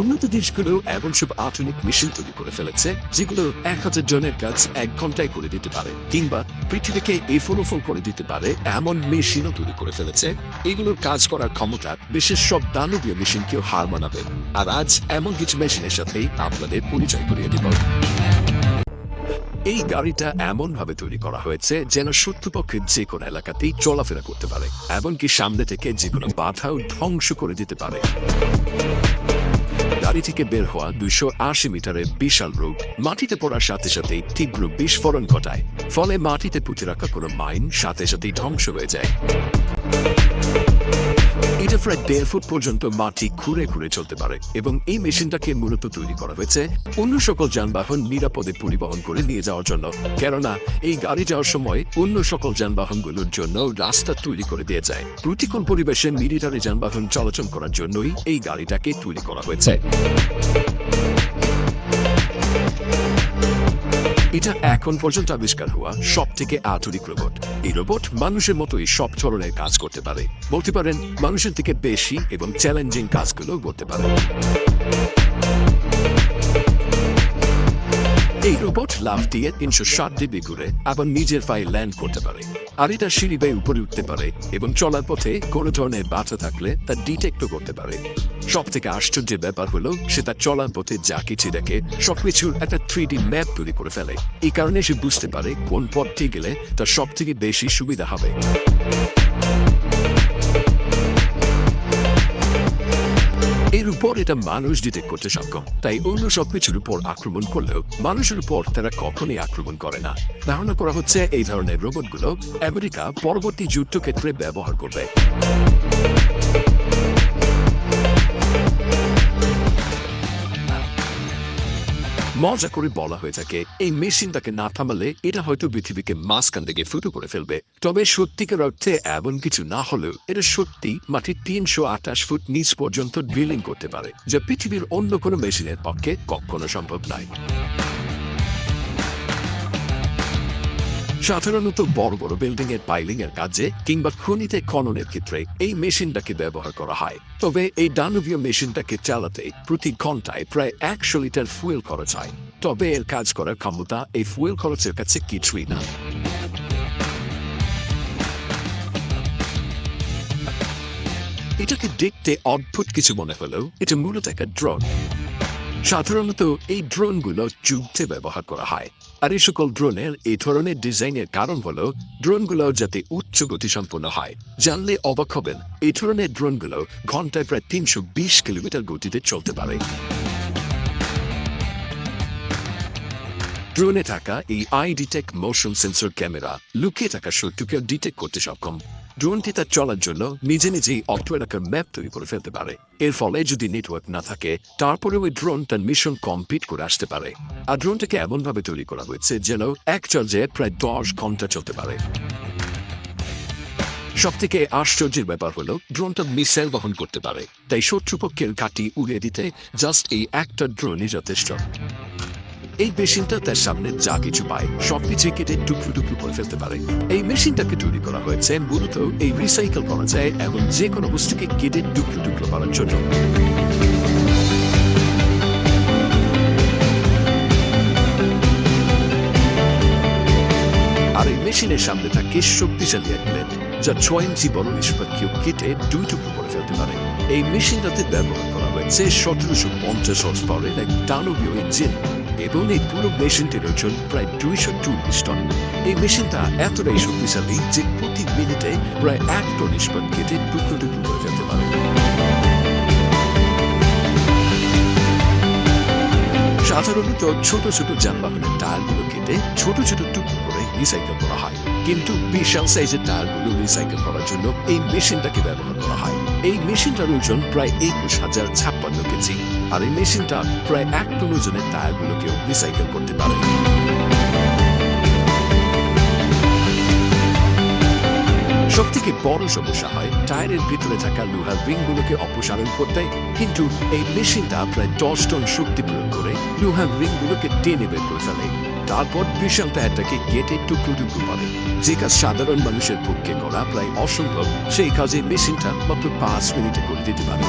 উন্নত দেশগুলো এমন সব আধুনিক মেশিন তৈরি করে ফেলেছে, যেগুলো এক হাজার জনের কাজ এক ঘন্টায় করে দিতে পারে, কিংবা পৃথিবীকে এফোলোফল করে দিতে পারে, এমন মেশিনও তৈরি করে ফেলেছে। এগুলোর কাজ করার ক্ষমতা বিশেষ সব দানবীয় মেশিনকেও হার মানাবে। আর আজ এমন কিছু মেশিনের সাথেই আপনাদের পরিচয় করিয়ে দিব। এই গাড়িটা এমন ভাবে তৈরি করা হয়েছে যেন শত্রুপক্ষের যে কোনো এলাকাতেই চলাফেরা করতে পারে, এমনকি সামনে থেকে যে কোনো বাধাও ধ্বংস করে দিতে পারে। গাড়ি থেকে বের হওয়া দুইশো আশি মিটারের বিশাল রোগ মাটিতে পড়ার সাথে সাথেই তীব্র বিস্ফোরণ ঘটায়। ফলে মাটিতে পুঁতে রাখা কোনো মাইন সাথে সাথেই ধ্বংস হয়ে যায়। এটা প্রায় দেড় ফুট পর্যন্ত মাটি খুঁড়ে খুঁড়ে চলতে পারে এবং এই মেশিনটাকে মূলত তৈরি করা হয়েছে অন্য সকল যানবাহন নিরাপদে পরিবহন করে নিয়ে যাওয়ার জন্য। কেননা, এই গাড়ি যাওয়ার সময় অন্য সকল যানবাহনগুলোর জন্য রাস্তা তৈরি করে দিয়ে যায়। প্রতিকূল পরিবেশে মিলিটারি যানবাহন চলাচল করার জন্যই এই গাড়িটাকে তৈরি করা হয়েছে। এটা এখন পর্যন্ত আবিষ্কার হওয়া সব থেকে আধুনিক রোবট এই রোবট মানুষের মতোই সব ধরনের কাজ করতে পারে। বলতে পারেন, মানুষের থেকে বেশি এবং চ্যালেঞ্জিং কাজগুলো করতে পারে। রোবট লাভ দিয়ে তিনশো ষাট ডিগ্রি ঘুরে আবার নিজের পায়ে ল্যান্ড করতে পারে। আর এটা সিঁড়ি বেয়ে উপরে উঠতে পারে এবং চলার পথে কোনো ধরনের বাধা থাকলে তা ডিটেক্টও করতে পারে। সব থেকে আশ্চর্যের ব্যাপার হলো সে তার চলার পথে যা কিছু দেখে সবকিছুর একটা থ্রি ডি ম্যাপ তৈরি করে ফেলে। এই কারণে সে বুঝতে পারে কোন পথটি গেলে তার সব থেকে বেশি সুবিধা হবে। এর উপর এটা মানুষ ডিটেক্ট করতে সক্ষম। তাই অন্য সবকিছুর উপর আক্রমণ করলেও মানুষের উপর তারা কখনোই আক্রমণ করে না। ধারণা করা হচ্ছে এই ধরনের রোবটগুলো আমেরিকা পরবর্তী যুদ্ধক্ষেত্রে ব্যবহার করবে। মজা করে বলা হয়ে থাকে। এই মেশিনটাকে না থামালে এটা হয়তো পৃথিবীকে মাঝখান থেকে ফুটো করে ফেলবে। তবে সত্যিকার অর্থে এমন কিছু না হলেও এটা সত্যি মাটির তিনশো আঠাশ ফুট নিচ পর্যন্ত ড্রিলিং করতে পারে, যা পৃথিবীর অন্য কোনো মেশিনের পক্ষে কখনো সম্ভব নয়। সাধারণত বড় বড় বিল্ডিং এর পাইলিং এর কাজে কিংবা খনিতে খননের ক্ষেত্রে এই মেশিনটাকে ব্যবহার করা হয়। তবে এই দানবীয় মেশিনটাকে চালাতে প্রতি ঘন্টায় প্রায় একশো লিটার ফুয়েল খরচ হয়। তবে এর কাজ করার ক্ষমতা এই ফুয়েল খরচের কাছে কিছুই না। এটাকে দেখতে অদ্ভুত কিছু মনে হলেও এটা মূলত একটা ড্রোন সাধারণত এই ড্রোনগুলো যুদ্ধে ব্যবহার করা হয়। আর এই সকল ড্রোনের এই ধরনের ডিজাইনের কারণ হল ড্রোনগুলো যাতে উচ্চ গতি সম্পন্ন হয়। জানলে অবাক হবেন, এই ধরনের ড্রোনগুলো ঘন্টায় প্রায় তিনশো বিশ কিলোমিটার গতিতে চলতে পারে। ড্রোনে থাকা এই AI detect motion sensor camera লুকিয়ে থাকা শত্রুকে ডিটেক্ট করতে সক্ষম। ড্রোনটি তার চলার জন্য নিজে নিজেই অল্প এলাকার ম্যাপ তৈরি করে ফেলতে পারে। এর ফলে যদি নেটওয়ার্ক না থাকে তারপরে ওই ড্রোন তার মিশন কমপ্লিট করে আসতে পারে। আর ড্রোনটাকে এমনভাবে তৈরি করা হয়েছে যেন এক চার্জে প্রায় দশ ঘণ্টা চলতে পারে। সব থেকে আশ্চর্যের ব্যাপার হলো, ড্রোনটা মিসাইল বহন করতে পারে। তাই শত্রুপক্ষের ঘাঁটি উড়িয়ে দিতে জাস্ট এই একটা ড্রোনই যথেষ্ট। এই মেশিনটা তার সামনে যা কিছু পায় সবকিছু কেটে টুকরো টুকরো করে ফেলতে পারে। এই মেশিনটাকে তৈরি করা হয়েছে মূলত এই রিসাইকেল করা যায় এবং যে কোনো বস্তুকে কেটে টুকরো টুকরো করার জন্য। আর এই মেশিনের সামনে থাকে শক্তিশালী এক প্লেট যা ছয় ইঞ্চি বড় নিষ্পাক্ষীয় কেটে দুই টুকরো করে ফেলতে পারে। এই মেশিনটাতে ব্যবহার করা হয়েছে সতেরোশো পঞ্চাশ হর্স পাওয়ারের এক দানবীয় ইঞ্জিন এবং এই পুরো মেশিনটির ওজন প্রায় দুইশো চল্লিশ টন। এই মেশিনটা এতটাই শক্তিশালী যে প্রতি মিনিটে প্রায় এক টন ইস্পাত কেটে টুকরো টুকরো করে ফেলতে পারে। সাধারণত ছোট ছোট যানবাহনের টায়ারগুলো কেটে ছোট ছোট টুকরো করে রিসাইকেল করা হয়। কিন্তু বিশাল সাইজের টায়ারগুলো রিসাইকেল করার জন্য এই মেশিনটাকে ব্যবহার করা হয়। এই মেশিনটার ওজন প্রায় একুশ হাজার ছাপ্পান্ন কেজি। আর এই মেশিনটা প্রায় এক টন ওজনের টায়ারগুলোকেও রিসাইকেল করতে পারে। সব থেকে বড় সমস্যা হয়, টায়ারের ভিতরে থাকা লোহার রিংগুলোকে অপসারণ করতে। কিন্তু এই মেশিনটা প্রায় দশ টন শক্তি প্রয়োগ করে লোহার রিংগুলোকে টেনে বের করে ফেলে। তারপর বিশাল টায়ারটাকে কেটে টুকরো টুকরো করে। যে কাজ সাধারণ মানুষের পক্ষে করা প্রায় অসম্ভব, সেই কাজে মেশিনটা মাত্র পাঁচ মিনিটে করে দিতে পারে।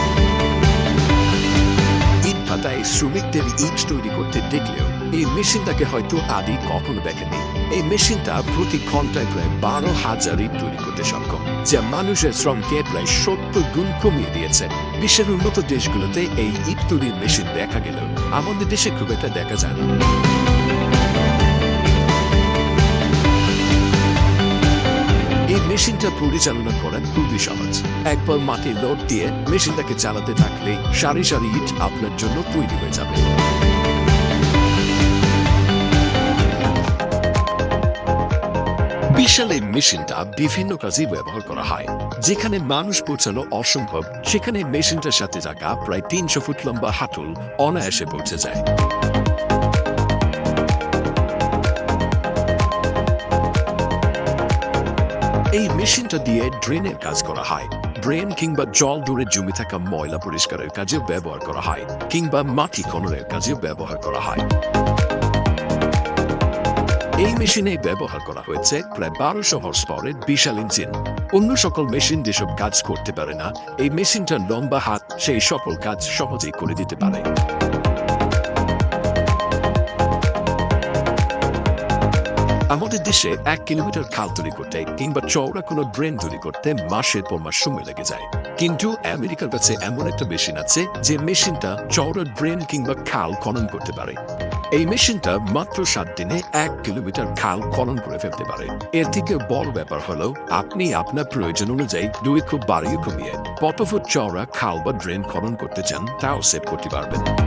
খাতায় শ্রমিকদের ইট তৈরি করতে দেখলেও এই মেশিনটাকে হয়তো আদি কখনো দেখেনি এই মেশিনটা প্রতি ঘন্টায় প্রায় বারো হাজার ইট তৈরি করতে সক্ষম, যা মানুষের শ্রমকে প্রায় সত্তর গুণ কমিয়ে দিয়েছে। বিশ্বের উন্নত দেশগুলোতে এই ইট তৈরির মেশিন দেখা গেলেও আমাদের দেশে খুব একটা দেখা যায় না। মেশিনটা পরিচালনা করা খুবই সহজ। একবার মাটি লোড দিয়ে মেশিনটাকে চালাতে থাকলে সারি সারি ইট আপনার জন্য তৈরি হয়ে যাবে। বিশাল এই মেশিনটা বিভিন্ন কাজে ব্যবহার করা হয়। যেখানে মানুষ পৌঁছানো অসম্ভব, সেখানে মেশিনটার সাথে থাকা প্রায় তিনশো ফুট লম্বা হাঁটুল অনায়াসে পৌঁছে যায়। মেশিনটা দিয়ে ড্রেনের কাজ করা হয়। ড্রেন কিংবা জল দূরে জমে থাকা ময়লা পরিষ্কারের কাজেও ব্যবহার করা হয়, কিংবা মাটি খননের কাজেও ব্যবহার করা হয়। এই মেশিনে ব্যবহার করা হয়েছে প্রায় বারোশো হর্স পাওয়ারের বিশাল ইঞ্জিন। অন্য সকল মেশিন যেসব কাজ করতে পারে না, এই মেশিনটার লম্বা হাত, সেই সকল কাজ সহজেই করে দিতে পারে। আমাদের দেশে এক কিলোমিটার খাল তৈরি করতে কিংবা চওড়া কোনো ড্রেন তৈরি করতে মাসের পর মাস সময় লেগে যায়। কিন্তু আমেরিকার কাছে এমন একটা মেশিন আছে যে মেশিনটা চওড়া ড্রেন কিংবা খাল খনন করতে পারে। এই মেশিনটা মাত্র সাত দিনে এক কিলোমিটার খাল খনন করে ফেলতে পারে। এর থেকে বড় ব্যাপার হলো, আপনি আপনার প্রয়োজন অনুযায়ী দুই খুব বাড়িয়ে কমিয়ে কত ফুট চওড়া খাল বা ড্রেন খনন করতে চান, তাও সেভ করতে পারবেন।